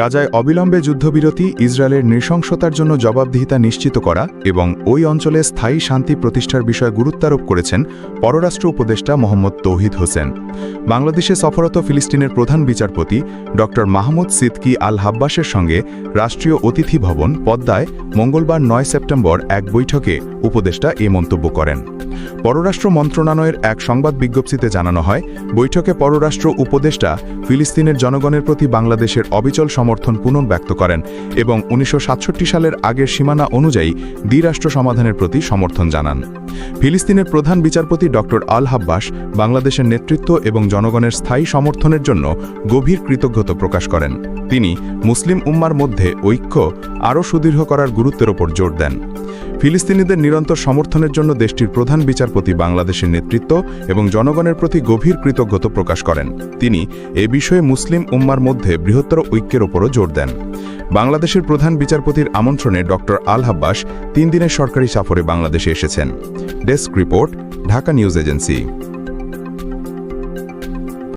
গাজায় অবিলম্বে যুদ্ধবিরতি, ইসরায়েলের নৃশংসতার জন্য জবাবদিহিতা নিশ্চিত করা এবং ওই অঞ্চলে স্থায়ী শান্তি প্রতিষ্ঠার বিষয়ে গুরুত্বারোপ করেছেন পররাষ্ট্র উপদেষ্টা মোহাম্মদ তৌহিদ হোসেন। বাংলাদেশে সফরত ফিলিস্তিনের প্রধান বিচারপতি ড. মাহমুদ সিদ্কি আল হাব্বাসের সঙ্গে রাষ্ট্রীয় অতিথি ভবন পদ্মায় মঙ্গলবার নয় সেপ্টেম্বর এক বৈঠকে উপদেষ্টা এ মন্তব্য করেন। পররাষ্ট্র মন্ত্রণালয়ের এক সংবাদ বিজ্ঞপ্তিতে জানানো হয়, বৈঠকে পররাষ্ট্র উপদেষ্টা ফিলিস্তিনের জনগণের প্রতি বাংলাদেশের অবিচল সমর্থন পুনর্ব্যক্ত করেন এবং উনিশশো সাতষট্টি সালের আগের সীমানা অনুযায়ী দ্বিরাষ্ট্র সমাধানের প্রতি সমর্থন জানান। ফিলিস্তিনের প্রধান বিচারপতি ড. আল হাব্বাস বাংলাদেশের নেতৃত্ব এবং জনগণের স্থায়ী সমর্থনের জন্য গভীর কৃতজ্ঞতা প্রকাশ করেন। তিনি মুসলিম উম্মার মধ্যে ঐক্য আরও সুদৃঢ় করার গুরুত্বের ওপর জোর দেন। ফিলিস্তিনিদের নিরন্তর সমর্থনের জন্য দেশটির প্রধান বিচারপতি বাংলাদেশের নেতৃত্ব এবং জনগণের প্রতি গভীর কৃতজ্ঞতা প্রকাশ করেন। তিনি এ বিষয়ে মুসলিম উম্মার মধ্যে বৃহত্তর ঐক্যের ওপরও জোর দেন। বাংলাদেশের প্রধান বিচারপতির আমন্ত্রণে ড আল হাব্বাস তিন দিনের সরকারি সফরে বাংলাদেশে এসেছেন। Desk report, Dhaka news agency.